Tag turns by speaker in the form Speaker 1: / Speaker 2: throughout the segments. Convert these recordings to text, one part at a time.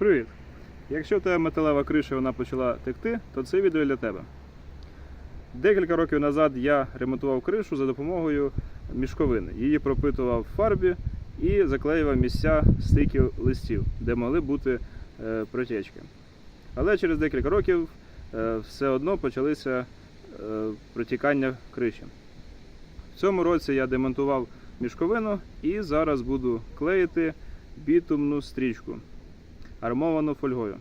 Speaker 1: Привіт! Якщо в тебе металева криша вона почала текти, то це відео для тебе. Декілька років назад я ремонтував кришу за допомогою мішковини. Її пропитував в фарбі і заклеював місця стиків листів, де могли бути е, протічки. Але через декілька років е, все одно почалися е, протікання криші. В цьому році я демонтував мішковину і зараз буду клеїти бітумну стрічку армовану фольгою.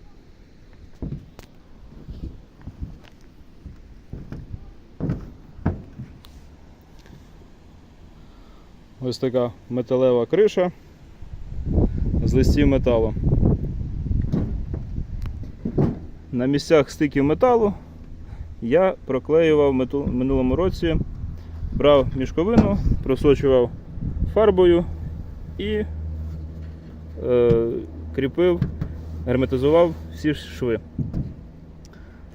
Speaker 1: Ось така металева криша з листів металу. На місцях стиків металу я проклеював в минулому році, брав мішковину, просочував фарбою і е, кріпив, герметизував всі шви.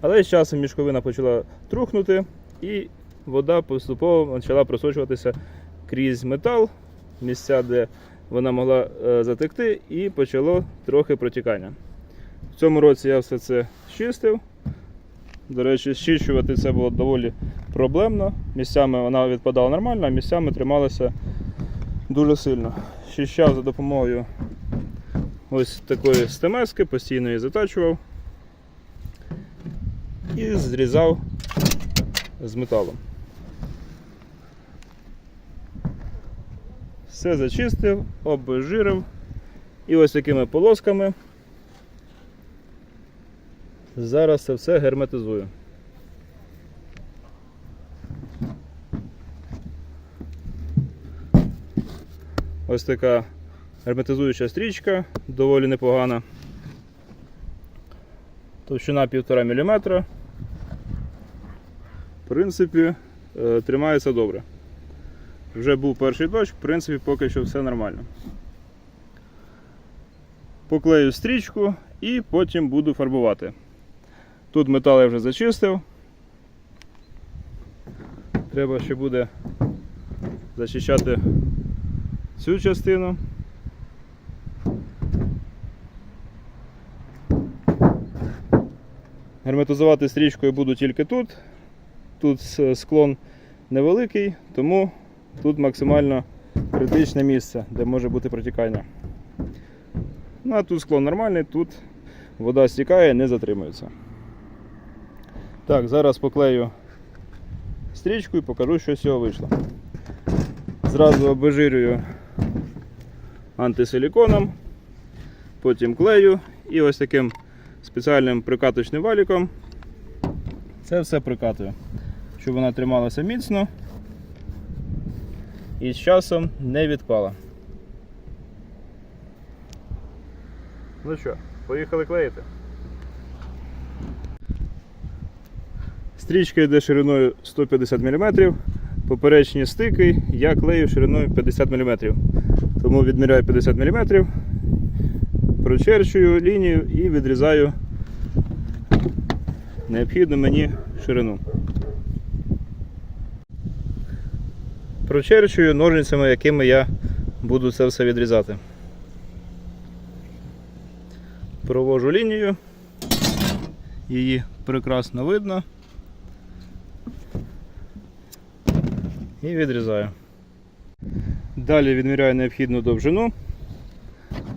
Speaker 1: Але з часом мішковина почала трухнути і вода поступово почала просочуватися крізь метал, місця, де вона могла е, затекти, і почало трохи протікання. В цьому році я все це чистив. До речі, щищувати це було доволі проблемно. Місцями вона відпадала нормально, а місцями трималася дуже сильно. Щищав за допомогою ось такої стемески, постійно її затачував і зрізав з металом. Все зачистив, обезжирив і ось такими полосками зараз це все герметизую. Ось така герметизуюча стрічка, доволі непогана. Товщина 1,5 мм. В принципі, е, тримається добре. Вже був перший дощ, в принципі, поки що все нормально. Поклею стрічку і потім буду фарбувати. Тут метал я вже зачистив. Треба ще буде зачищати цю частину. Герметизувати стрічкою буду тільки тут. Тут склон невеликий, тому тут максимально критичне місце, де може бути протікання. Ну, а тут склон нормальний, тут вода стікає, не затримується. Так, зараз поклею стрічку і покажу, що з цього вийшло. Зразу обезжирюю антисиліконом, потім клею і ось таким спеціальним прикаточним валіком. Це все прикатую, щоб вона трималася міцно і з часом не відпала. Ну що, поїхали клеїти. Стрічка йде шириною 150 мм. Поперечні стики я клею шириною 50 мм. Тому відміряю 50 мм, прочерчую лінію і відрізаю необхідну мені ширину. Прочерчую ножницями, якими я буду це все відрізати. Провожу лінію, її прекрасно видно. І відрізаю. Далі відміряю необхідну довжину,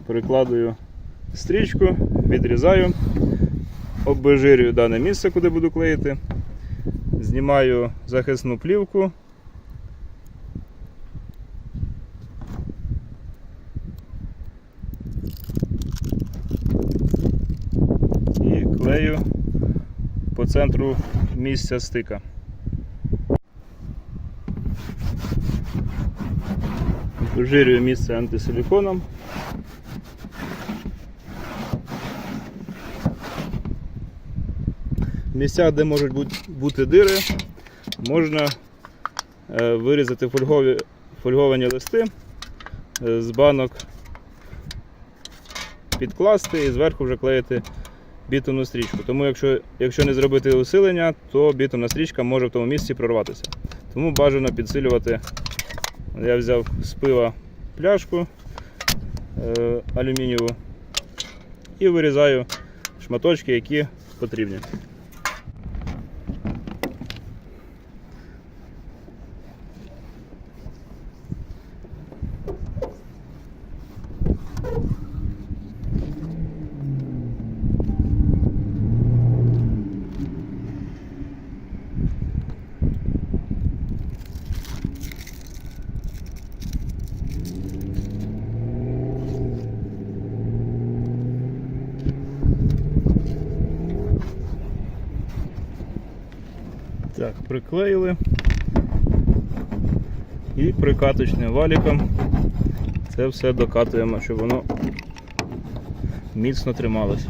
Speaker 1: перекладую стрічку, відрізаю, обезжирюю дане місце, куди буду клеїти, знімаю захисну плівку. І клею по центру місця стика. Обжирюю місце антисиліконом. Місцях, де можуть бути- дири, можна е, вирізати фольгові, фольговані листи е, з банок, підкласти і зверху вже клеїти бітумну стрічку. Тому якщо, якщо не зробити усилення, то бітумна стрічка може в тому місці прорватися. Тому бажано підсилювати. Я взяв з пива пляшку е, алюмінієву і вирізаю шматочки, які потрібні. Так, приклеїли. І прикаточним валіком це все докатуємо, щоб воно міцно трималося.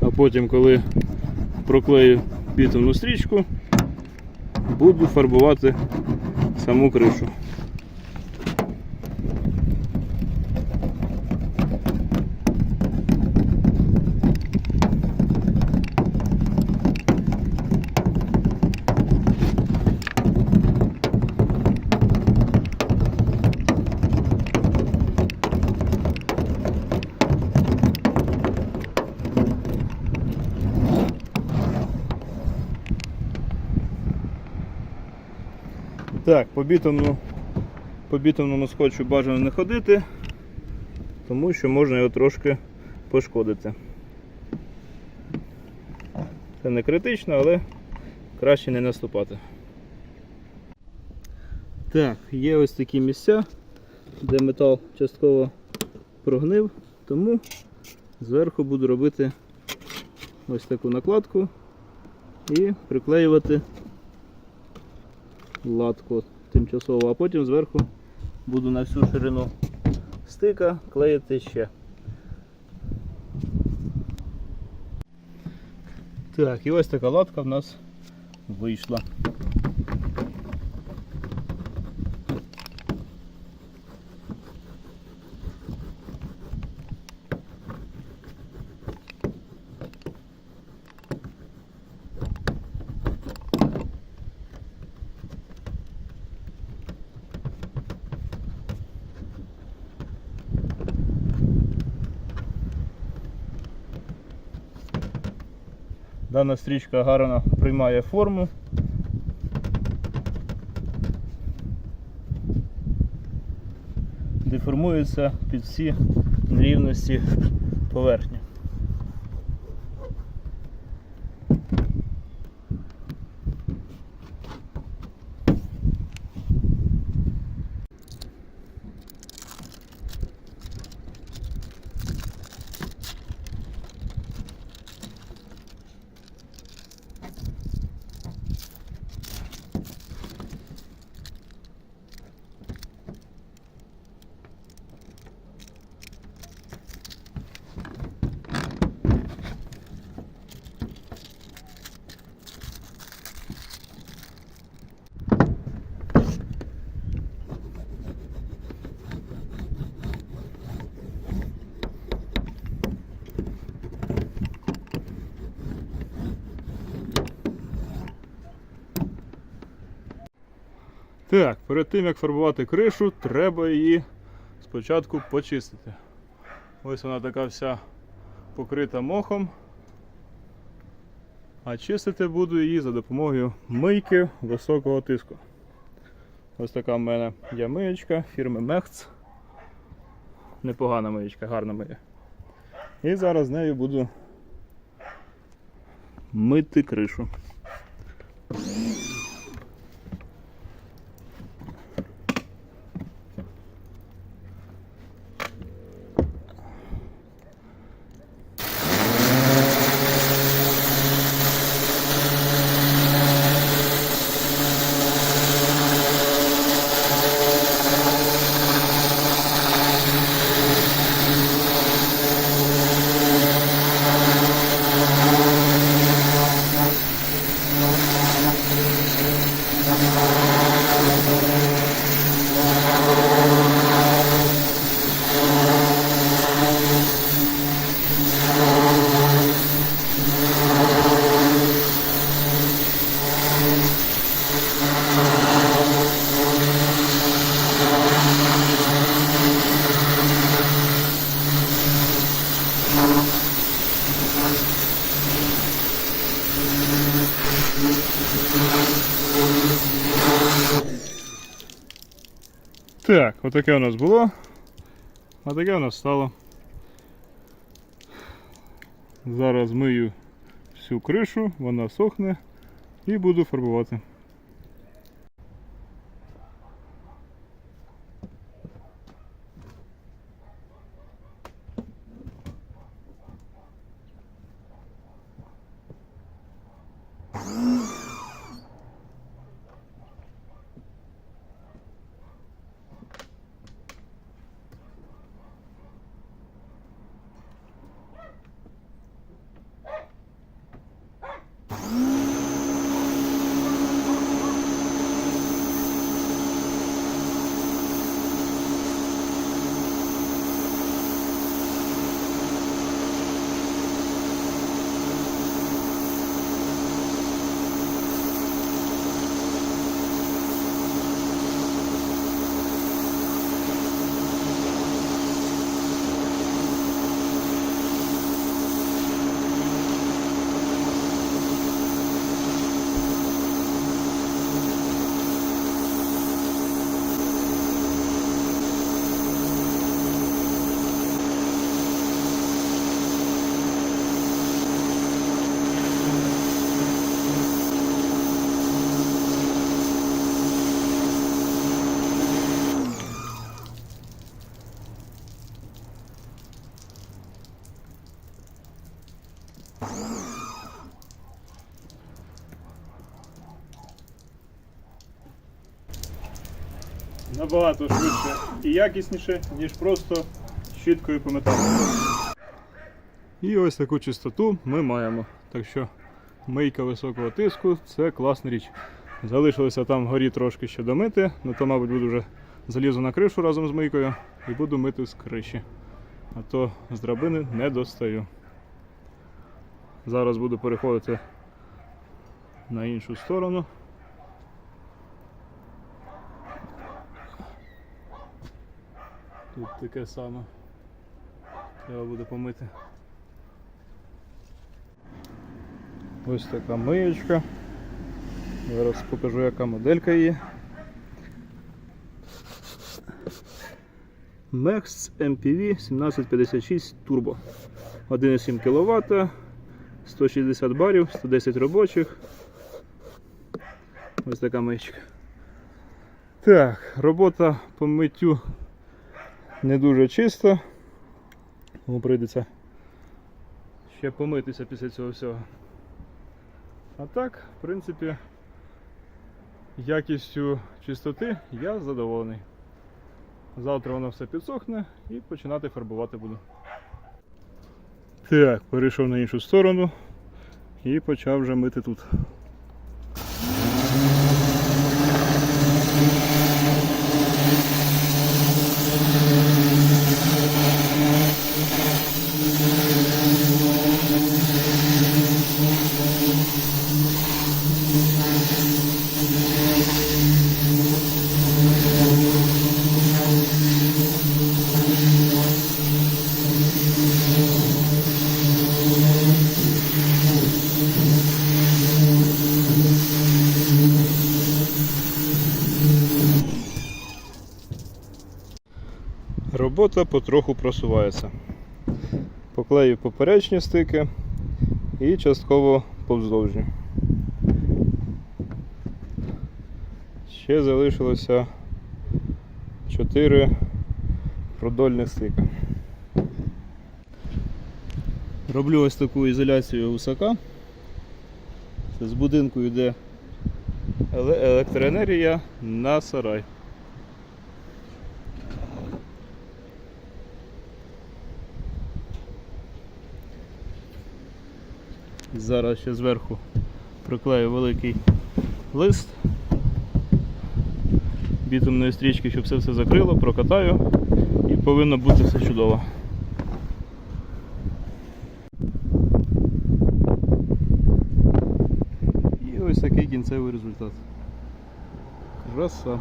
Speaker 1: А потім, коли проклею бітумну стрічку, буду фарбувати саму кришу. Так, по бітумну, по бітумному скотчу бажано не ходити, тому що можна його трошки пошкодити. Це не критично, але краще не наступати. Так, є ось такі місця, де метал частково прогнив, тому зверху буду робити ось таку накладку і приклеювати латку тимчасово, а потім зверху буду на всю ширину стика клеїти ще. Так, і ось така латка в нас вийшла. Дана стрічка гарно приймає форму. Деформується під всі нерівності поверхні. Так, перед тим як фарбувати кришу, треба її спочатку почистити. Ось вона така вся покрита мохом. А чистити буду її за допомогою мийки високого тиску. Ось така в мене є миєчка фірми Мехц. Непогана миєчка, гарна миє. І зараз з нею буду мити кришу. Так, отаке у нас було. А таке у нас стало. Зараз мию всю кришу, вона сохне і буду фарбувати. Набагато швидше і якісніше, ніж просто щіткою по металу. І ось таку чистоту ми маємо. Так що мийка високого тиску це класна річ. Залишилося там вгорі трошки ще домити, ну то, мабуть, буду вже залізу на кришу разом з мийкою і буду мити з криші. А то з драбини не достаю. Зараз буду переходити на іншу сторону. Тут таке саме. Треба буде помити. Ось така миєчка. Зараз покажу, яка моделька є. Max MPV 1756 Turbo. 1,7 кВт, 160 барів, 110 робочих. Ось така миєчка. Так, робота по миттю не дуже чисто. Тому прийдеться ще помитися після цього всього. А так, в принципі, якістю чистоти я задоволений. Завтра воно все підсохне і починати фарбувати буду. Так, перейшов на іншу сторону і почав вже мити тут. Робота потроху просувається. Поклею поперечні стики і частково повздовжні. Ще залишилося 4 продольних стика. Роблю ось таку ізоляцію гусака. З будинку йде електроенергія на сарай. Зараз ще зверху приклею великий лист бітумної стрічки, щоб все все закрило, прокатаю і повинно бути все чудово. І ось такий кінцевий результат. Краса.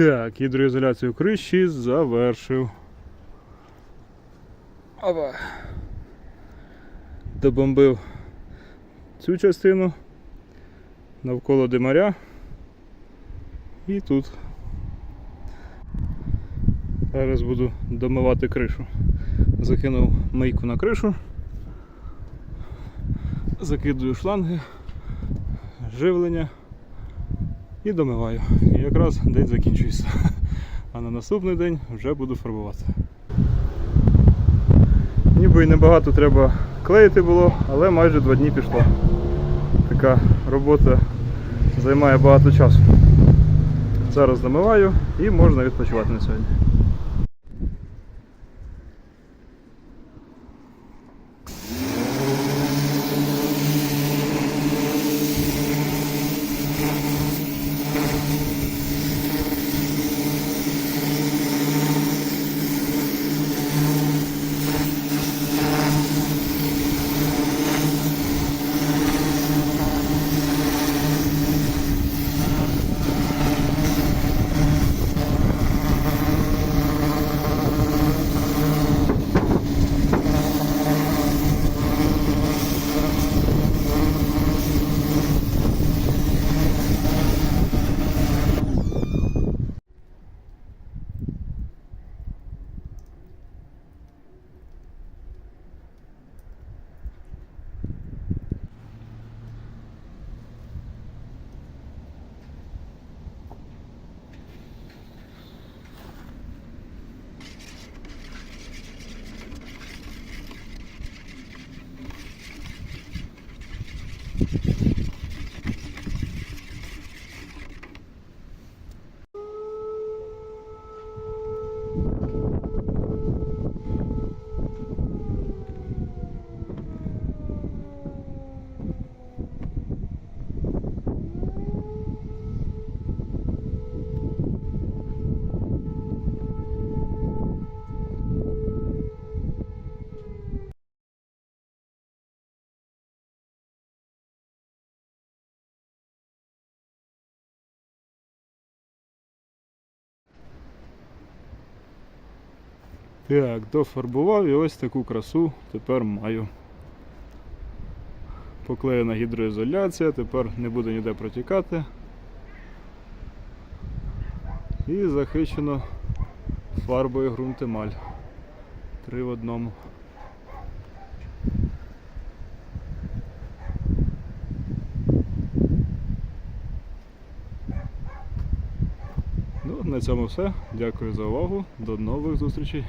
Speaker 1: Так, гідроізоляцію криші завершив. Опа. Добомбив цю частину навколо димаря і тут. Зараз буду домивати кришу. Закинув мийку на кришу, закидую шланги, живлення і домиваю. І якраз день закінчується. А на наступний день вже буду фарбувати. Ніби і небагато треба клеїти було, але майже два дні пішло. Така робота займає багато часу. Зараз домиваю і можна відпочивати на сьогодні. Так, дофарбував і ось таку красу тепер маю. Поклеєна гідроізоляція, тепер не буде ніде протікати. І захищено фарбою ґрунт емаль. Три в одному. Ну, на цьому все. Дякую за увагу. До нових зустрічей.